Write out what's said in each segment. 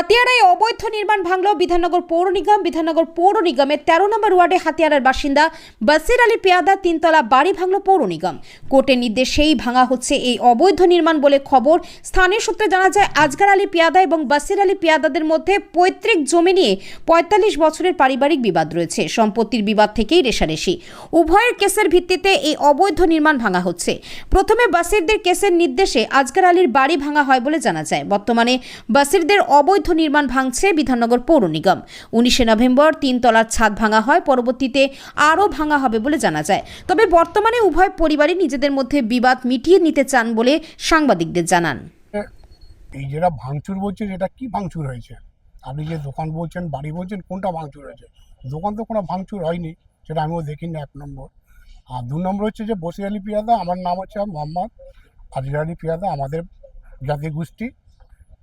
হাতিয়ারায় অবৈধ নির্মাণ ভাঙল বিধাননগর পৌর নিগম, বিধাননগর পৌর নিগমের তেরো নম্বর ওয়ার্ডে হাতিয়ারার বাসিন্দা বাসির আলী পেয়াদা তিনতলা বাড়ি ভাঙল পৌর নিগম। কোর্টের নির্দেশেই ভাঙা হচ্ছে এই অবৈধ নির্মাণ বলে খবর স্থানীয় সূত্রে জানা যায়, আজগার আলী পেয়াদা এবং বাসির আলী পেয়াদাদের মধ্যে পৈতৃক জমি নিয়ে পঁয়তাল্লিশ বছরের পারিবারিক বিবাদ রয়েছে। সম্পত্তির বিবাদ থেকেই রেশারেশি। উভয়ের কেসের ভিত্তিতে এই অবৈধ নির্মাণ ভাঙা হচ্ছে। প্রথমে বাসিরদের কেসের নির্দেশে আজগার আলীর বাড়ি ভাঙা হয় বলে জানা যায়। বর্তমানে বাসিরদের অবৈধ নির্মাণ ভাঙছে বিধাননগর পৌর নিগম। উনিশে নভেম্বর তিন তলার ছাদ ভাঙা হয়, পরবর্তীতে আরও ভাঙা হবে বলে জানা যায়। তবে বর্তমানে উভয় পরিবারই নিজেদের মধ্যে বিবাদ মিটিয়ে নিতে চান বলে সাংবাদিকদের জানান। এই যেটা ভাঙচুর বলছেন, এটা কি ভাঙচুর হয়েছে? আপনি যে দোকান বলছেন, বাড়ি বলছেন, কোনটা ভাঙচুর হয়েছে? দোকান তো কোনো ভাঙচুর হয়নি, সেটা আমিও দেখিনি এক নম্বর। আর দু নম্বর হচ্ছে যে বসির আলী পিয়াদা, আমার নাম হচ্ছে মোহাম্মদ আজির আলী পিয়াদা, আমাদের জাতি গোষ্ঠী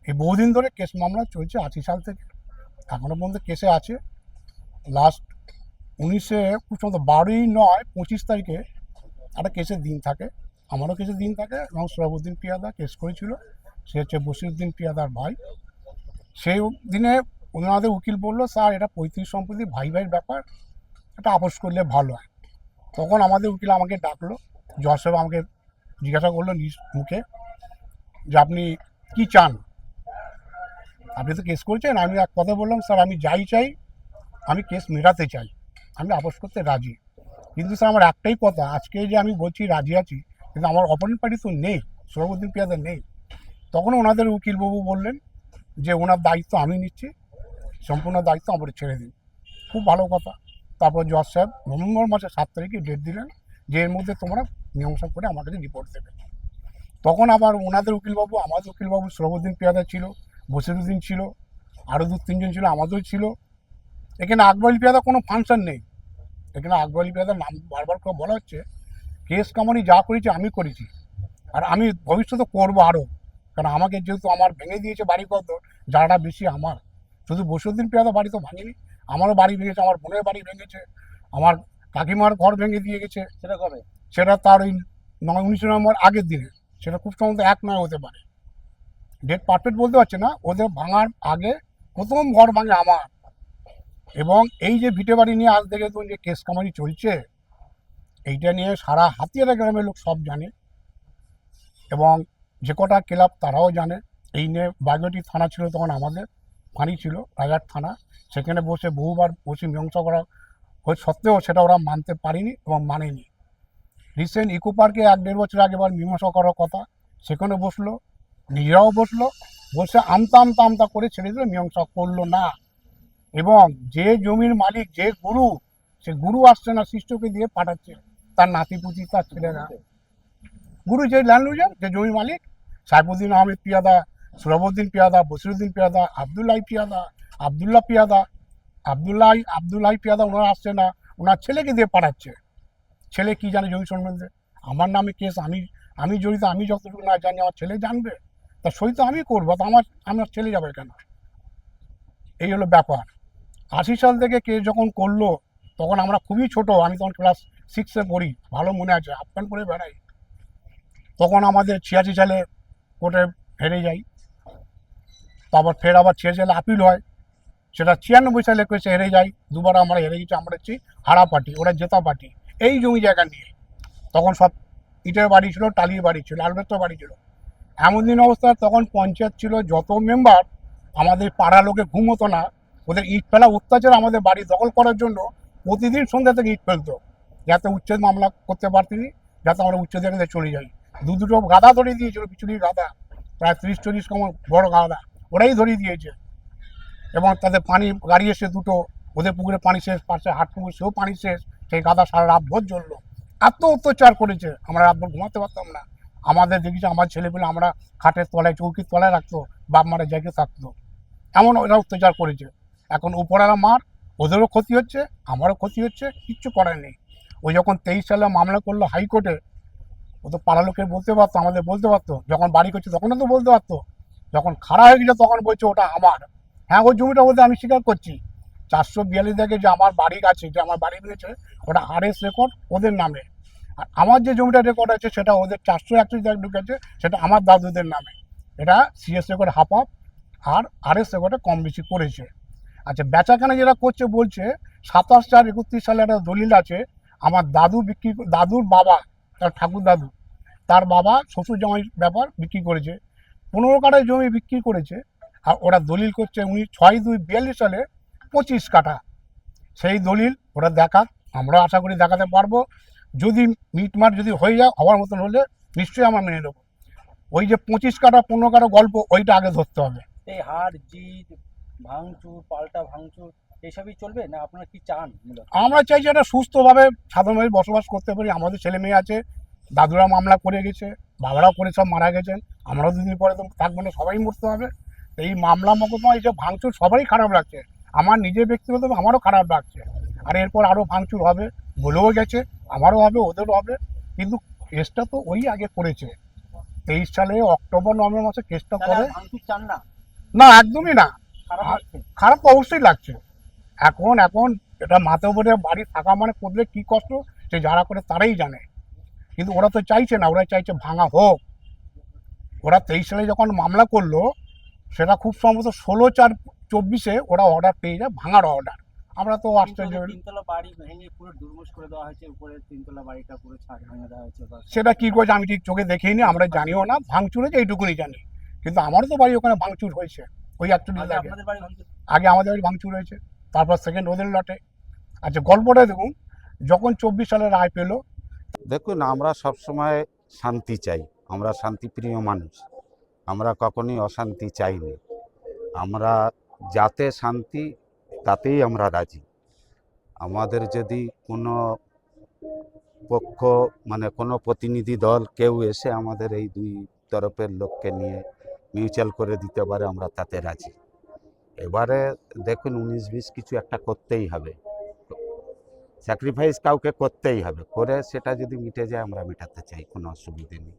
এই বহুদিন ধরে কেস মামলা চলছে আশি সাল থেকে। এখনও পর্যন্ত কেসে আছে। লাস্ট উনিশে সম্ভবত বারোই নয়, পঁচিশ তারিখে একটা কেসের দিন থাকে। আমারও কেসের দিন থাকে এবং সরাবুদ্দিন পিয়াদা কেস করেছিল। সে হচ্ছে বসিরুদ্দিন পিয়াদার ভাই। সেই দিনে ওনাদের উকিল বলল, স্যার, এটা পৈতৃক সম্পত্তি, ভাই ভাইয়ের ব্যাপার। এটা আপোষ করলে ভালো হয়। তখন আমাদের উকিল আমাকে ডাকলো। জজ সাহেব আমাকে জিজ্ঞাসা করল নিজ মুখে যে, আপনি কী চান? আপনি তো কেস করেছেন, আমি এক কথা বললাম, স্যার, আমি যাই চাই, আমি কেস মেটাতে চাই, আমি আপোষ করতে রাজি। কিন্তু স্যার, আমার একটাই কথা, আজকে যে আমি বলছি রাজি আছি, কিন্তু আমার অপোনেন্ট পার্টি তো নেই সৌরভদ্দিন পিয়াদা নেই। তখন ওনাদের উকিলবাবু বললেন যে, ওনার দায়িত্ব আমি নিচ্ছি, সম্পূর্ণ দায়িত্ব আমার ছেড়ে দিন। খুব ভালো কথা। তারপর জজ সাহেব নভেম্বর মাসের সাত তারিখে ডেট দিলেন যে, এর মধ্যে তোমরা মীমাংসা করে আমাকে রিপোর্ট দেবে। তখন আবার ওনাদের উকিলবাবু, আমাদের উকিলবাবু সৌরভদ্দিন পিয়াদা ছিল বসিরুদ্দিন ছিল আরও দু তিনজন ছিল আমাদেরও ছিল। এখানে আকবর আলী পেয়াদা কোনো ফাংশন নেই। এখানে আকবর আলী পেয়াদার নাম বারবার করে বলা হচ্ছে কেস কামানি যা করেছি আমি করেছি। আর আমি ভবিষ্যতে করব আরও। কারণ আমাকে যেহেতু আমার ভেঙে দিয়েছে বাড়ি কত জায়গাটা বেশি আমার। শুধু বসুদ্দিন পেয়াদা বাড়ি তো ভাঙেনি আমারও বাড়ি ভেঙেছে আমার বোনের বাড়ি ভেঙেছে আমার কাকিমার ঘর ভেঙে দিয়ে গেছে। সেটা কবে? সেটা তার ওই নয় উনিশশো নম্বর আগের দিনে। সেটা খুব সম্ভবত এক নয় হতে পারে। ডেট পারফেক্ট বলতে পারছে না, ওদের ভাঙার আগে প্রথম ঘর ভাঙে আমার। এবং এই যে ভিটে বাড়ি নিয়ে আজ থেকে তো যে কেস কামারি চলছে, এইটা নিয়ে সারা হাতিয়ারা গ্রামের লোক সব জানে। এবং যে কটা ক্লাব তারাও জানে। এই নিয়ে বাগেটি থানা ছিল তখন আমাদের ফাঁড়ি ছিল, রাজার থানা। সেখানে বসে বহুবার বসে মীমাংসা করা সত্ত্বেও সেটা ওরা মানতে পারেনি এবং মানেনি। রিসেন্ট ইকো পার্কে এক দেড় বছর আগে বার মীমাংসা করার কথা, সেখানে বসল। নিজেরাও বসল, বসে আমতা আমতা আমতা করে ছেড়ে দিল, মীমাংসা করল না। এবং যে জমির মালিক, যে গুরু, সে গুরু আসছে না শিষ্যকে দিয়ে পাঠাচ্ছে। তার নাতিপুতি তার ছেলে ছেলেরা। গুরু যে ল্যান্ড লুজার যে জমির মালিক, সাইফুদ্দিন আহমেদ পিয়াদা সুরবুদ্দিন পিয়াদা, বসিরুদ্দিন পিয়াদা, আবদুল্লাহ পিয়াদা আবদুল্লাহ পিয়াদা, আবদুল্লাহ আবদুল্লাহ পিয়াদা ওনারা আসছে না, ওনার ছেলেকে দিয়ে পাঠাচ্ছে। ছেলে কি জানে জমি সম্বন্ধে? আমার নামে কেস, আমি আমি জড়িত, আমি যতটুকু না জানি, আমার ছেলে জানবে? তা সই তো আমি করব, তো আমার আমার ছেলে যাবে কেন? এই হলো ব্যাপার। আশি সাল থেকে কে যখন করল, তখন আমরা খুবই ছোট, আমি তখন ক্লাস সিক্সে পড়ি, ভালো মনে আছে আফগান করে বেড়াই। তখন আমাদের ছিয়াশি সালে কোর্টে হেরে যাই। তারপর ফের আবার ছিয়াশি সালে আপিল হয়, সেটা ছিয়ানব্বই সালে কেসে হেরে যাই, দুবার আমরা হেরে গেছি, আমরা হচ্ছি হারা পার্টি, ওরা জেতা পার্টি, এই জমি জায়গা নিয়ে। তখন সব ইটের বাড়ি ছিল, টালির বাড়ি ছিল অ্যালবেস্টার বাড়ি ছিল। এমন দিন অবস্থা, তখন পঞ্চায়েত ছিল, যত মেম্বার আমাদের পাড়া লোকে ঘুম হতো না, ওদের ইট ফেলা অত্যাচার আমাদের বাড়ি দখল করার জন্য প্রতিদিন সন্ধ্যা থেকে ইট ফেলতো, যাতে উচ্ছেদ মামলা করতে পারতিনি, যাতে আমরা উচ্ছেদের কাছে চলে যাই। দু দুটো গাদা ধরিয়ে দিয়েছিল পিছুলির গাদা, প্রায় ত্রিশ, চল্লিশ কম বড় গাদা, ওরাই ধরিয়ে দিয়েছে। এবং তাদের পানি, গাড়ি এসে দুটো, ওদের পুকুরে পানি শেষ, পাশে হাট পুকুর, সেও পানি শেষ, সেই গাদা সারা রাত ভোর জ্বললো। এত অত্যাচার করেছে, আমরা রাত ভোর ঘুমাতে পারতাম না। আমাদের দেখেছি, আমার ছেলেগুলো আমরা খাটের তলায়, চৌকির তলায় রাখতো, বাপ মারা জায়গায় থাকতো। এমন ওরা অত্যাচার করেছে। এখন উপরালা মার, ওদেরও ক্ষতি হচ্ছে, আমারও ক্ষতি হচ্ছে, কিচ্ছু করার নেই। ওই যখন তেইশ সালে মামলা করল হাইকোর্টে, ও তো পাড়া লোকে বলতে পারতো, আমাদের বলতে পারতো। যখন বাড়ি করছে তখনও তো বলতে পারতো। যখন খাড়া হয়ে গেছে তখন বলছে, ওটা আমার। হ্যাঁ ওই জমিটা বলতে আমি স্বীকার করছি। চারশো বিয়াল্লিশ দেখে যে আমার বাড়ি আছে, যে আমার বাড়ি রয়েছে, ওটা আর এস রেকর্ড ওদের নামে। আর আমার যে জমিটা রেকর্ড আছে, সেটা ওদের চারশো একত্রিশ দেখ ঢুকেছে, সেটা আমার দাদুদের নামে। এটা সিএস রেকর্ড হাফ আপ আর আরএস ওটা কম বেশি করেছে। আচ্ছা বেচাকেনা যেটা করছে, বলছে, সাতাশ চার একত্রিশ সালে একটা দলিল আছে, আমার দাদু বিক্রি দাদুর বাবা, তার ঠাকুর দাদু, তার বাবা শ্বশুর জামাই ব্যাপার বিক্রি করেছে। পনেরো কাঠায় জমি বিক্রি করেছে, আর ওরা দলিল করছে উনি ছয় দুই বিয়াল্লিশ সালে পঁচিশ কাঠা। সেই দলিল ওরা দেখাক আমরা আশা করি দেখাতে পারব। যদি মিটমাট যদি হয়ে যায় হওয়ার মতন হলে নিশ্চয়ই আমরা মেনে নেব। ওই যে পঁচিশ কাঠা পনেরো কাঠা গল্প ওইটা আগে ধরতে হবে। এই হার জিত ভাঙচুর পাল্টা ভাঙচুর এসবই চলবে? না আপনারা কি চান আমরা চাই যে একটা সুস্থভাবে সাধারণভাবে বসবাস করতে পারি। আমাদের ছেলে মেয়ে আছে দাদুরা মামলা করে গেছে বাবারাও করে সব মারা গেছেন। আমরাও দুদিন পরে তো থাকব না সবাই মরতে হবে। এই মামলা মকদ্দমা এই যে ভাঙচুর সবারই খারাপ লাগছে। আমার নিজের ব্যক্তিগত আমারও খারাপ লাগছে। আর এরপর আরও ভাঙচুর হবে। বলেও গেছে আমারও হবে ওদেরও হবে। কিন্তু কেসটা তো ওই আগে করেছে। তেইশ সালে অক্টোবর নভেম্বর মাসে কেসটা করে। না? না একদমই না। খারাপ খারাপ তো অবশ্যই লাগছে। এখন এখন এটা মাথা উপরে বাড়ি থাকা মানে করলে কি কষ্ট সে যারা করে তারাই জানে। কিন্তু ওরা তো চাইছে না ওরা চাইছে ভাঙা হোক। ওরা তেইশ সালে যখন মামলা করল সেটা খুব সম্ভবত ষোলো চার চব্বিশে ওরা অর্ডার পেয়ে যায় ভাঙার অর্ডার আমরা তো আশ্চর্য। তিনতলা- বাড়ি ভেঙে পুরো দুর্মুষ করে দেওয়া হয়েছে উপরে তিনতলা বাড়িটা পুরো ছাদ ভেঙে দেওয়া হয়েছে সেটা কি করেছে আমি ঠিক চোখে দেখিনি আমরা জানিও না ভাঙচুর হয়েছে এইটুকুনি জানি। কিন্তু আমারও তো বাড়ি ওখানে ভাঙচুর হয়েছে ওই একচল্লিশ আগে আগে আপনাদের বাড়ি ভাঙচুর আগে আমাদের বাড়ি ভাঙচুর হয়েছে তারপর সেকেন্ড ওদের লটে। আচ্ছা গল্পটা দেখুন যখন চব্বিশ সালে রায় পেল দেখুন আমরা সবসময় শান্তি চাই আমরা শান্তিপ্রিয় মানুষ আমরা কখনোই অশান্তি চাইনি। আমরা যাতে শান্তি তাতেই আমরা রাজি। আমাদের যদি কোনো পক্ষ মানে কোনো প্রতিনিধি দল কেউ এসে আমাদের এই দুই তরফের লোককে নিয়ে মিউচুয়াল করে দিতে পারে, আমরা তাতে রাজি। এবারে দেখুন, উনিশ বিশ কিছু একটা করতেই হবে। স্যাক্রিফাইস কাউকে করতেই হবে। করে সেটা যদি মিটে যায়, আমরা মেটাতে চাই, কোনো অসুবিধে নেই।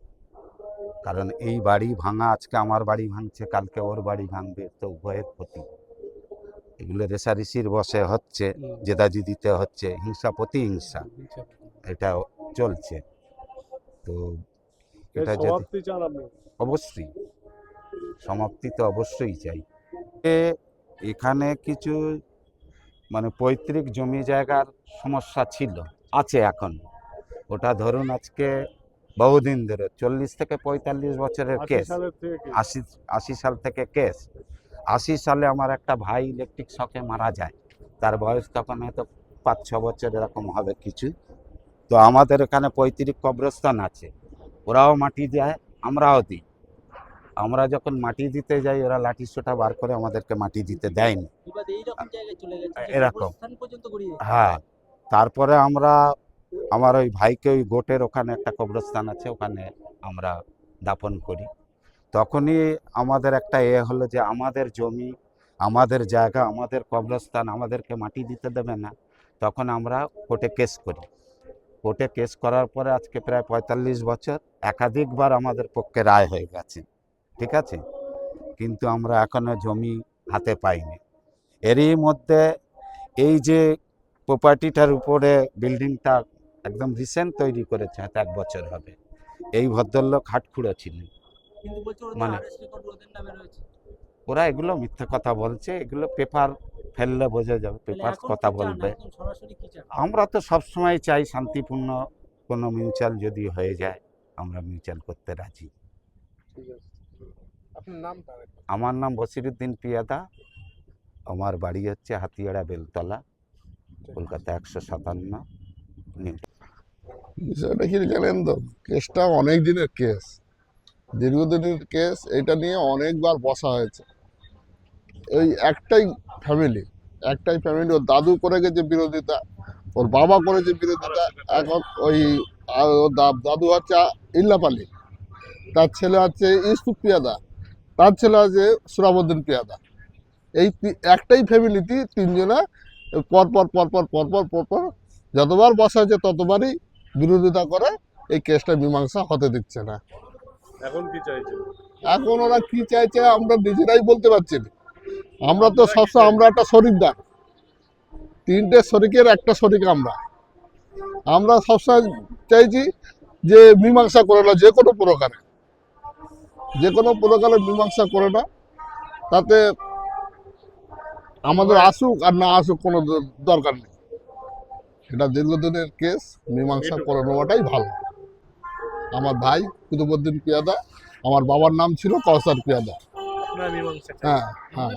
কারণ এই বাড়ি ভাঙা, আজকে আমার বাড়ি ভাঙছে, কালকে ওর বাড়ি ভাঙবে, তো উভয়ের ক্ষতি। এগুলো রেশারেশির বসে হচ্ছে জেদাজি দিতে হচ্ছে হিংসা প্রতিহিংসা। এটা চলছে। তো এটা যদি অবশ্যই। সমাপ্তি তো অবশ্যই চাই। এখানে কিছু মানে পৈতৃক জমি জায়গার সমস্যা ছিল আছে এখন। ওটা ধরুন আজকে বহুদিন ধরে চল্লিশ থেকে পঁয়তাল্লিশ বছরের কেস? আশি আশি সাল থেকে কেস। আশি সালে আমার একটা ভাই ইলেকট্রিক শকে মারা যায়। তার বয়স তখন হয়তো পাঁচ ছ বছর এরকম হবে কিছু। তো আমাদের এখানে পঁয়ত্রিশ কবরস্থান আছে। ওরাও মাটি দেয় আমরাও দিই। আমরা যখন মাটি দিতে যাই ওরা লাঠি সোটা বার করে আমাদেরকে মাটি দিতে দেয়নি। এরকম। হ্যাঁ তারপরে আমরা আমার ওই ভাইকে ওই গোটের ওখানে একটা কবরস্থান আছে ওখানে আমরা দাপন করি। তখনই আমাদের একটা এ হলো যে আমাদের জমি, আমাদের জায়গা, আমাদের কবরস্থান আমাদেরকে মাটি দিতে দেবে না। তখন আমরা কোর্টে কেস করি। কোর্টে কেস করার পরে আজকে প্রায় পঁয়তাল্লিশ বছর একাধিকবার আমাদের পক্ষে রায় হয়ে গেছে। ঠিক আছে? কিন্তু আমরা এখনও জমি হাতে পাইনি। এরই মধ্যে এই যে প্রপার্টিটার উপরে বিল্ডিংটা একদম রিসেন্ট তৈরি করেছে, এক বছর হবে। এই ভদ্রলোক হাটখুড়ো ছিলেন। মানে- ওরা এগুলো মিথ্যে কথা বলছে এগুলো পেপার ফেললে বোঝা যাবে পেপার কথা বলবে। আমরা তো সবসময় চাই শান্তিপূর্ণ কোনো মিউচুয়াল যদি হয়ে যায় আমরা মিউচুয়াল করতে রাজি। আমার নাম বসিরুদ্দিন পিয়াদা আমার বাড়ি হচ্ছে হাতিয়াড়া বেলতলা কলকাতা একশো সাতান্ন। বিষয়টা কি জানেন তো কেসটা অনেক দিনের কেস। দীর্ঘদিনের কেস এটা নিয়ে অনেকবার বসা হয়েছে। ওই একটাই ফ্যামিলি একটাই ফ্যামিলি ওর দাদু করে গেছে বিরোধিতা, ওর বাবা করেছে বিরোধিতা, এখন ওই দাদু হচ্ছে ইল্লাপালি, তার ছেলে হচ্ছে ইউসুফ পিয়াদা, তার ছেলে আছে সুরাবুদ্দিন পিয়াদা। এই একটাই ফ্যামিলিতে তিনজনা পরপর পরপর পরপর পরপর যতবার বসা হয়েছে ততবারই বিরোধিতা করে, এই কেসটা মীমাংসা হতে দিচ্ছে না। এখন কি চাইছেন এখন ওরা কি চাইছে আমরা নিজেরাই বলতে পারছি না। আমরা তো সবসময় আমরা একটা শরিকদার তিনটে শরিকের একটা শরিক আমরা। আমরা সবসময় চাইছি যে মীমাংসা করে না যে কোনো প্রকারে। যে কোনো প্রকারে মীমাংসা করে না তাতে আমাদের আসুক আর না আসুক কোনো দরকার নেই। এটা দীর্ঘদিনের কেস মীমাংসা করে নেওয়াটাই ভালো। আমার ভাই কুতুবুদ্দিন পিয়াদা আমার বাবার নাম ছিল কৌসার পিয়াদা। হ্যাঁ হ্যাঁ।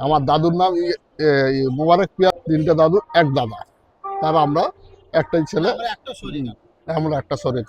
আমার দাদুর নাম মোবারক পিয়া তিনটে দাদু এক দাদা। তার আমরা একটাই ছেলে। আমরা একটা শরীর